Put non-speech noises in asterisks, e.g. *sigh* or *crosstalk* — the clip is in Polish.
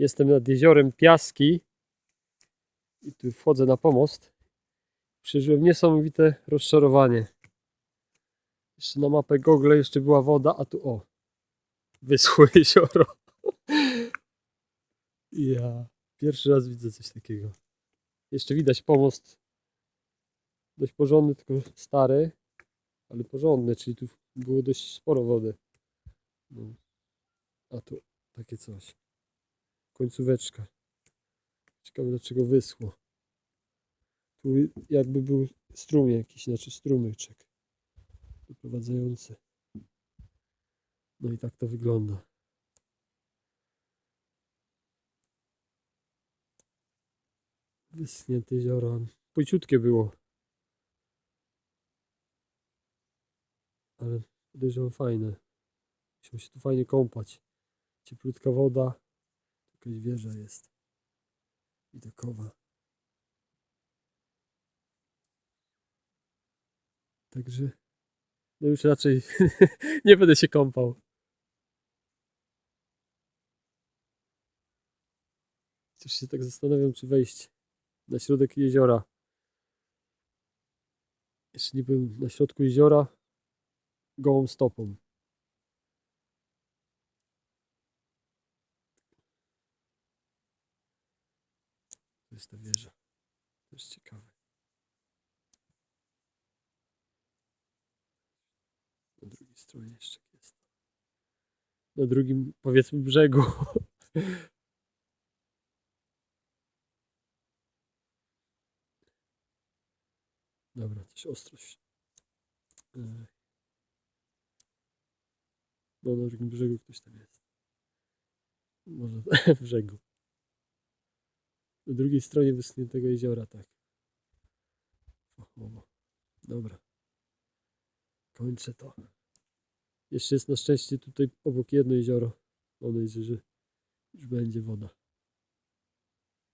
Jestem nad jeziorem Piaski i tu wchodzę na pomost. Przeżyłem niesamowite rozczarowanie. Jeszcze na mapę Google jeszcze była woda, a tu o, wyschłe *laughs* jezioro. Ja pierwszy raz widzę coś takiego. Jeszcze widać pomost dość porządny, tylko stary, ale porządny, czyli tu było dość sporo wody. No. A tu takie coś. Końcóweczka. Ciekawe dlaczego wyschło. Tu jakby był strumień jakiś, znaczy strumyczek doprowadzający. No i tak to wygląda. Wyschnięte jezioro. Płyciutkie było. Ale podejrzewam fajne. Musiał się tu fajnie kąpać. Cieplutka woda. Jakaś wieża jest. Widokowa. Także no już raczej *laughs* nie będę się kąpał. Chociaż się tak zastanawiam, czy wejść na środek jeziora. Nie byłem na środku jeziora gołą stopą. Jest ta wieża. To jest ciekawe. Na drugiej stronie jeszcze jest. Na drugim, powiedzmy, brzegu. *laughs* Dobra, coś ostrość. No, na drugim brzegu ktoś tam jest. Może *laughs* brzegu. Na drugiej stronie wyschniętego jeziora, tak. O, dobra. Kończę to. Jeszcze jest na szczęście tutaj obok jedno jezioro. Mam nadzieję, że już będzie woda.